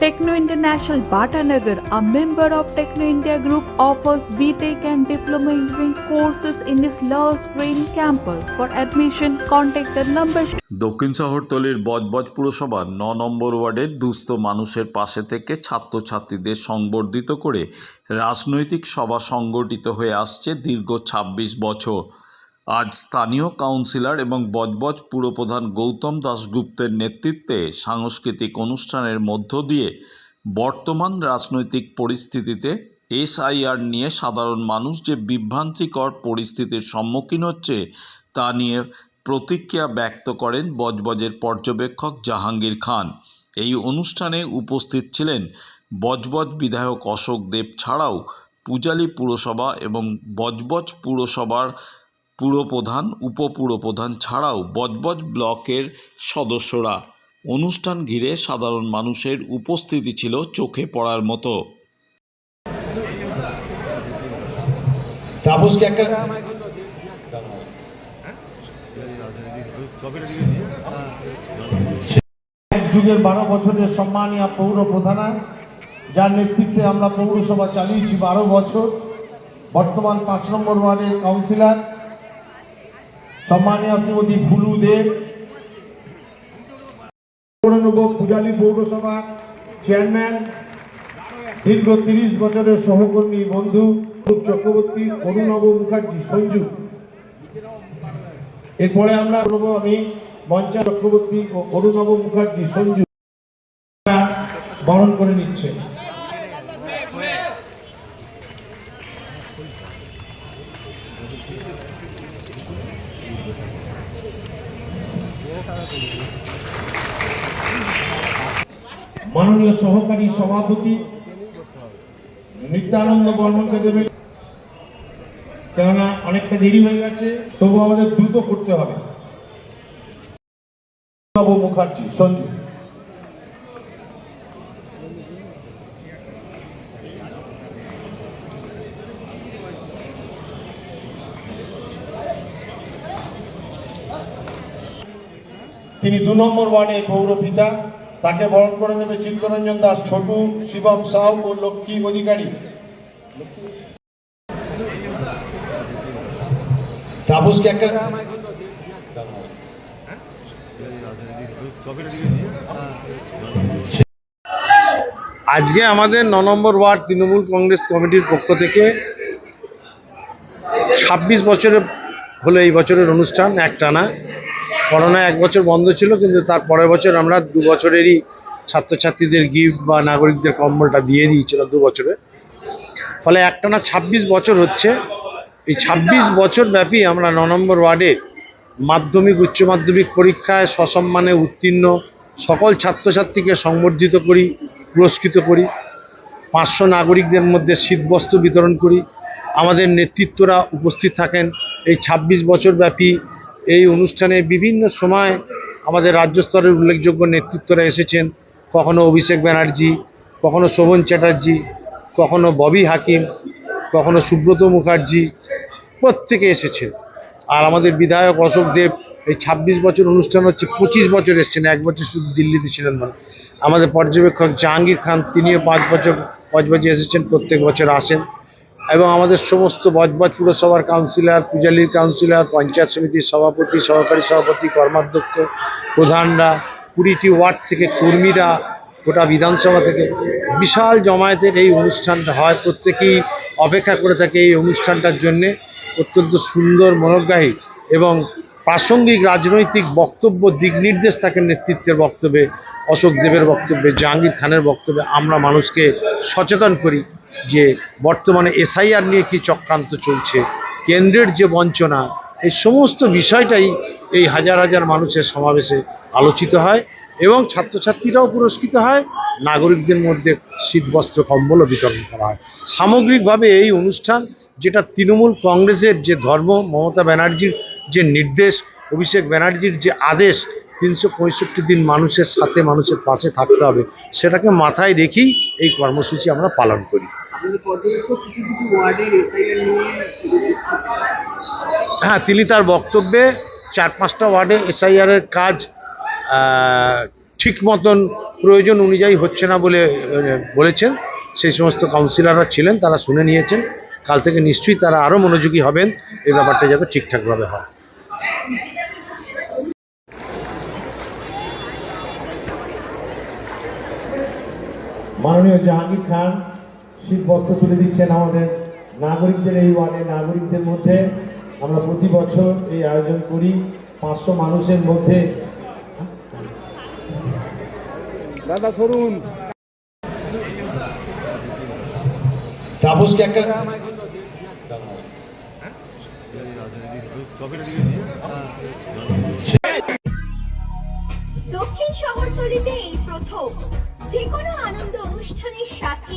Techno International Bhatanagar, a member of Techno India Group, offers BTEC and Diploma Engineering courses in its Love Green campus. For admission, contact the number দক্ষিণ শহরতলির বজবজ পুরসভার ন নম্বর ওয়ার্ডের দুস্থ মানুষের পাশে থেকে ছাত্রছাত্রীদের সংবর্ধিত করে রাজনৈতিক সভা সংগঠিত হয়ে আসছে দীর্ঘ ২৬ বছর আজ স্থানীয় কাউন্সিলর এবং বজবজ পুরপ্রধান গৌতম দাশগুপ্তের নেতৃত্বে সাংস্কৃতিক অনুষ্ঠানের মধ্য দিয়ে বর্তমান রাজনৈতিক পরিস্থিতিতে এসআইআর নিয়ে সাধারণ মানুষ যে বিভ্রান্তিকর পরিস্থিতির সম্মুখীন হচ্ছে তা নিয়ে প্রতিক্রিয়া ব্যক্ত করেন বজবজের পর্যবেক্ষক জাহাঙ্গীর খান। এই অনুষ্ঠানে উপস্থিত ছিলেন বজবজ বিধায়ক অশোক দেব ছাড়াও পূজালী পুরসভা এবং বজবজ পুরসভার পুরপ্রধান উপপুরপ্রধান ছাড়াও বজবজ ব্লকের সদস্যরা। অনুষ্ঠান ঘিরে সাধারণ মানুষের উপস্থিতি ছিল চোখে পড়ার মতো। তাপসকে একটা এক যুগের বারো বছরের সম্মানীয় পৌর প্রধানা যার নেতৃত্বে আমরা পৌরসভা চালিয়েছি বারো বছর। বর্তমান পাঁচ নম্বর ওয়ার্ডের কাউন্সিলর। সম্মানীয় শ্রীমতী ফুলু দেব পূজালী পৌরসভা চেয়ারম্যান, দীর্ঘ তিরিশ বছরের সহকর্মী বন্ধু চক্রবর্তী অরুণাব মুখার্জি, সঞ্জু। এরপরে আমরা আমি মঞ্চা চক্রবর্তী ও অরুণাব মুখার্জি, সঞ্জু। বরণ করে নিচ্ছে। মাননীয় সহকারী সভাপতি নিত্যানন্দ বর্মনকে দেবেন। কেননা অনেকটা দেরি হয়ে গেছে, তবু আমাদের দ্রুত করতে হবে। মুখার্জি, সঞ্জু। তিনি দু নম্বর ওয়ার্ডে পৌরপিতা। তাকে বরণ করে নেবে চিত্তরঞ্জন দাস, ছোটু, শিবম সাউ ও লক্ষ্মী অধিকারী। আজকে আমাদের ন নম্বর ওয়ার্ড তৃণমূল কংগ্রেস কমিটির পক্ষ থেকে ছাব্বিশ বছরে হলো এই বছরের অনুষ্ঠান একটানা। করোনা এক বছর বন্ধ ছিল, কিন্তু তার পরের বছর আমরা দু বছরেরই ছাত্রছাত্রীদের গিফট বা নাগরিকদের কম্বলটা দিয়ে দিয়েছিল দু বছরে। ফলে একটানা ছাব্বিশ বছর হচ্ছে। এই ছাব্বিশ বছর ব্যাপী আমরা ন নম্বর ওয়ার্ডে মাধ্যমিক, উচ্চ মাধ্যমিক পরীক্ষায় সসম্মানে উত্তীর্ণ, সকল ছাত্রছাত্রীকে সংবর্ধিত করি, পুরস্কৃত করি, পাঁচশো নাগরিকদের মধ্যে শীতবস্ত্র বিতরণ করি। আমাদের নেতৃত্বরা উপস্থিত থাকেন। এই ২৬ বছর ব্যাপী এই অনুষ্ঠানে বিভিন্ন সময় আমাদের রাজ্য স্তরের উল্লেখযোগ্য নেতৃত্বরা এসেছেন। কখনো অভিষেক ব্যানার্জি, কখনো শোভন চ্যাটার্জি, কখনো ববি হাকিম, কখনো সুব্রত মুখার্জি প্রত্যেকে এসেছেন। আর আমাদের বিধায়ক অশোক দেব এই ২৬ বছর অনুষ্ঠান হচ্ছে, পঁচিশ বছর এসেছেন, এক বছর শুধু দিল্লিতে ছিলেন মানে। আমাদের পর্যবেক্ষক জাহাঙ্গীর খান, তিনিও পাঁচ বছর পাঁচ বছর এসেছেন, প্রত্যেক বছর আসেন। এবং আমাদের সমস্ত বজবজ পুরসভার কাউন্সিলর, পূজালীর কাউন্সিলর, পঞ্চায়েত সমিতির সভাপতি, সহকারী সভাপতি, কর্মাধ্যক্ষ, প্রধানরা, কুড়িটি ওয়ার্ড থেকে কর্মীরা গোটা বিধানসভা থেকে বিশাল জমায়েতের এই অনুষ্ঠানটা হয়। প্রত্যেকেই অপেক্ষা করে থাকে এই অনুষ্ঠানটার জন্যে। অত্যন্ত সুন্দর, মনোগ্রাহী এবং প্রাসঙ্গিক রাজনৈতিক বক্তব্য দিক নির্দেশ থাকে নেতৃত্বের বক্তব্যে, অশোক দেবের বক্তব্যে, জাহাঙ্গীর খানের বক্তব্যে আমরা মানুষকে সচেতন করি। যে বর্তমানে এসআইআর নিয়ে কি চক্রান্ত চলছে, কেন্দ্রের যে বঞ্চনা, এই সমস্ত বিষয়টাই এই হাজার হাজার মানুষের সমাবেশে আলোচিত হয় এবং ছাত্রছাত্রীরাও পুরস্কৃত হয়, নাগরিকদের মধ্যে শীতবস্ত্র, কম্বলও বিতরণ করা হয়। সামগ্রিকভাবে এই অনুষ্ঠান, যেটা তৃণমূল কংগ্রেসের যে ধর্ম, মমতা ব্যানার্জির যে নির্দেশ, অভিষেক ব্যানার্জির যে আদেশ, তিনশো পঁয়ষট্টি দিন মানুষের সাথে মানুষের পাশে থাকতে হবে, সেটাকে মাথায় রেখেই এই কর্মসূচি আমরা পালন করি। হ্যাঁ তিনি তার বক্তব্যে চার পাঁচটা ওয়ার্ডে এসআইআরের কাজ ঠিক মতন প্রয়োজন অনুযায়ী হচ্ছে না বলে বলেছেন। সেই সমস্ত কাউন্সিলররা ছিলেন তারা শুনে নিয়েছেন। কাল থেকে নিশ্চয়ই তারা আরও মনোযোগী হবেন এই ব্যাপারটা যাতে ঠিকঠাকভাবে হয়। মাননীয় জাহাঙ্গীর খান শীত বস্ত্র তুলে দিচ্ছেন আমাদের নাগরিকদের এই ওয়ার্ডের নাগরিকদের মধ্যে আমরা প্রতি বছর এই আয়োজন করি। পাঁচশো মানুষের মধ্যে। দাদা সরুন। তাপসকে একটা দক্ষিণ শহরতলিতে এই প্রথম যে কোনো আনন্দ অনুষ্ঠানের সাথে